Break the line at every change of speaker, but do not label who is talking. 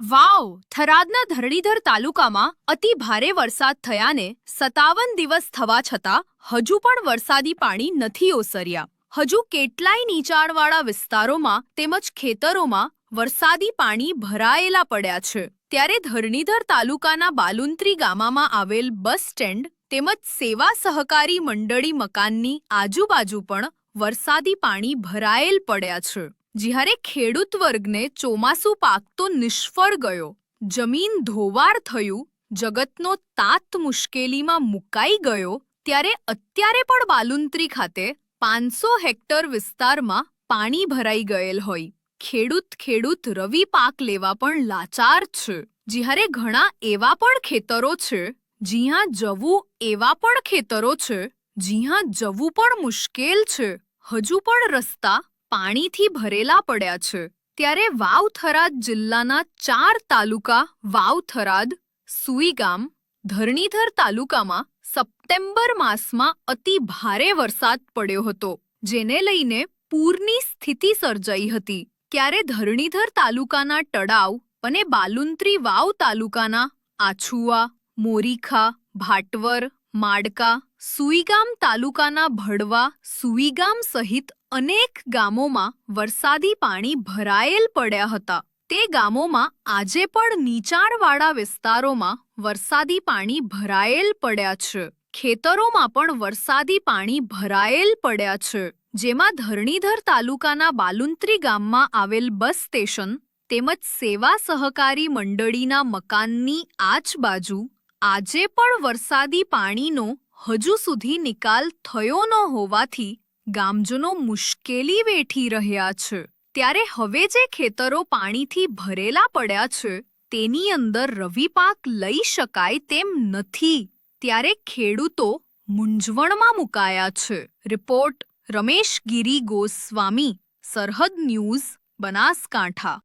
વાવ, થરાદના ધરણીધર તાલુકામાં અતિ ભારે વરસાદ થયાને સત્તાવન દિવસ થવા છતાં હજુ પણ વરસાદી પાણી નથી ઓસર્યા. હજુ કેટલાય નીચાણવાળા વિસ્તારોમાં તેમજ ખેતરોમાં વરસાદી પાણી ભરાયેલા પડ્યા છે. ત્યારે ધરણીધર તાલુકાના બાલુંત્રી ગામમાં આવેલ બસ સ્ટેન્ડ તેમજ સેવા સહકારી મંડળી મકાનની આજુબાજુ પણ વરસાદી પાણી ભરાયેલ પડ્યા છે. જ્યારે ખેડૂત વર્ગને ચોમાસું પાક તો નિષ્ફળ ગયો, જમીન ધોવાર થયું, જગતનો તાત મુશ્કેલીમાં મુકાઈ ગયો, ત્યારે અત્યારે પણ બાલુંત્રી ખાતે પાંચસો હેક્ટર વિસ્તારમાં પાણી ભરાઈ ગયેલ હોય. ખેડૂત ખેડૂત રવિ પાક લેવા પણ લાચાર છે. જ્યારે ઘણા એવા પણ ખેતરો છે, જ્યાં જવું એવા પણ ખેતરો છે, જ્યાં જવું પણ મુશ્કેલ છે. હજુ પણ રસ્તા પાણીથી ભરેલા પડ્યા છે. ત્યારે વાવથરાદ જિલ્લાના ચાર તાલુકા વાવથરાદ, સુઈગામ, ધરણીધર તાલુકામાં સપ્ટેમ્બર માસમાં અતિ ભારે વરસાદ પડ્યો હતો, જેને લઈને પૂરની સ્થિતિ સર્જાઈ હતી. ત્યારે ધરણીધર તાલુકાના તળાવ અને બાલુંત્રી વાવ તાલુકાના આછુઆ, મોરીખા, ભાટવર, માડકા, સુઈગામ તાલુકાના ભડવા, સુઈગામ સહિત અનેક ગામોમાં વરસાદી પાણી ભરાયેલ પડ્યા હતા. તે ગામોમાં આજે પણ નીચાણવાળા વિસ્તારોમાં વરસાદી પાણી ભરાયેલ પડ્યા છે. ખેતરોમાં પણ વરસાદી પાણી ભરાયેલ પડ્યા છે. જેમાં ધરણીધર તાલુકાના બાલુંત્રી ગામમાં આવેલ બસ સ્ટેશન તેમજ સેવા સહકારી મંડળીના મકાનની આજબાજુ આજે પણ વરસાદી પાણીનો હજુ સુધી નિકાલ થયો ન હોવાથી ગામજનો મુશ્કેલી વેઠી રહ્યા છે. ત્યારે હવે જે ખેતરો પાણીથી ભરેલા પડ્યા છે, તેની અંદર રવિ પાક લઈ શકાય તેમ નથી. ત્યારે ખેડૂતો મૂંઝવણમાં મુકાયા છે. રિપોર્ટ રમેશ ગિરી ગોસ્વામી, સરહદ ન્યૂઝ, બનાસકાંઠા.